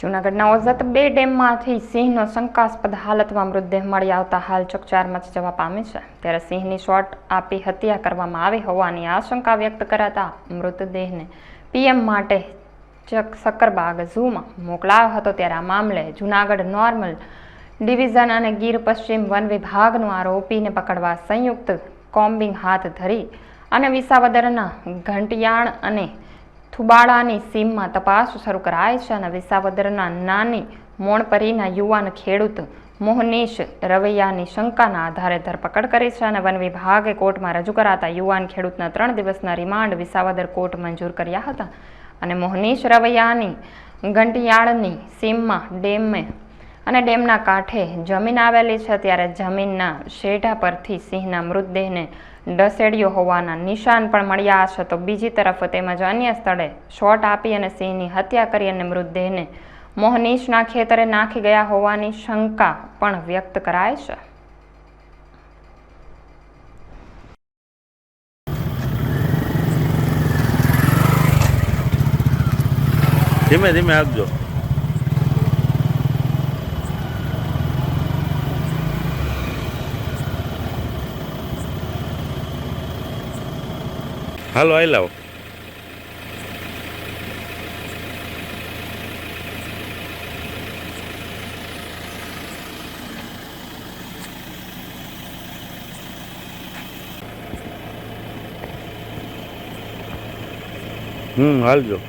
જૂનાગઢના ઓઝત બે ડેમમાંથી સિંહનો શંકાસ્પદ હાલતમાં મૃતદેહ મળી આવતા હાલ ચકચાર મચી જવા પામી છે. ત્યારે સિંહની શોટ આપી હત્યા કરવામાં આવી હોવાની આશંકા વ્યક્ત કરાતા મૃતદેહને પીએમ માટે ચક સક્કરબાગ ઝૂમાં મોકલાયો હતો. ત્યારે આ મામલે જૂનાગઢ નોર્મલ ડિવિઝન અને ગીર પશ્ચિમ વન વિભાગનો આરોપીને પકડવા સંયુક્ત કોમ્બિંગ હાથ ધરી અને વિસાવદરના ઘંટિયાણ અને થુબાડાની સીમમાં તપાસ શરૂ કરાય છે અને વિસાવદરના નાની મોણપરીના યુવાન ખેડૂત મોહનીશ રવૈયાની શંકાના આધારે ધરપકડ કરી છે અને વન વિભાગે કોર્ટમાં રજૂ કરાતા યુવાન ખેડૂતના ત્રણ દિવસના રિમાન્ડ વિસાવદર કોર્ટ મંજૂર કર્યા હતા. અને મોહનીશ રવૈયાની ઘંટિયાળની સીમમાં ડેમે અને ડેમના કાંઠે જમીન આવેલી છે, ત્યારે જમીનના શેઢા પરથી સિંહના મૃતદેહને ડસેડ્યો હોવાના નિશાન પણ મળ્યા છે. તો બીજી તરફ તેમજ અન્ય સ્થળે શોટ આપી અને સિંહની હત્યા કરી અને મૃતદેહને મોહનીશના ખેતરે નાખી ગયા હોવાની શંકા પણ વ્યક્ત કરાય છે. ધીમે ધીમે આપજો. હાલો આવી લાવો હમ હાલજો.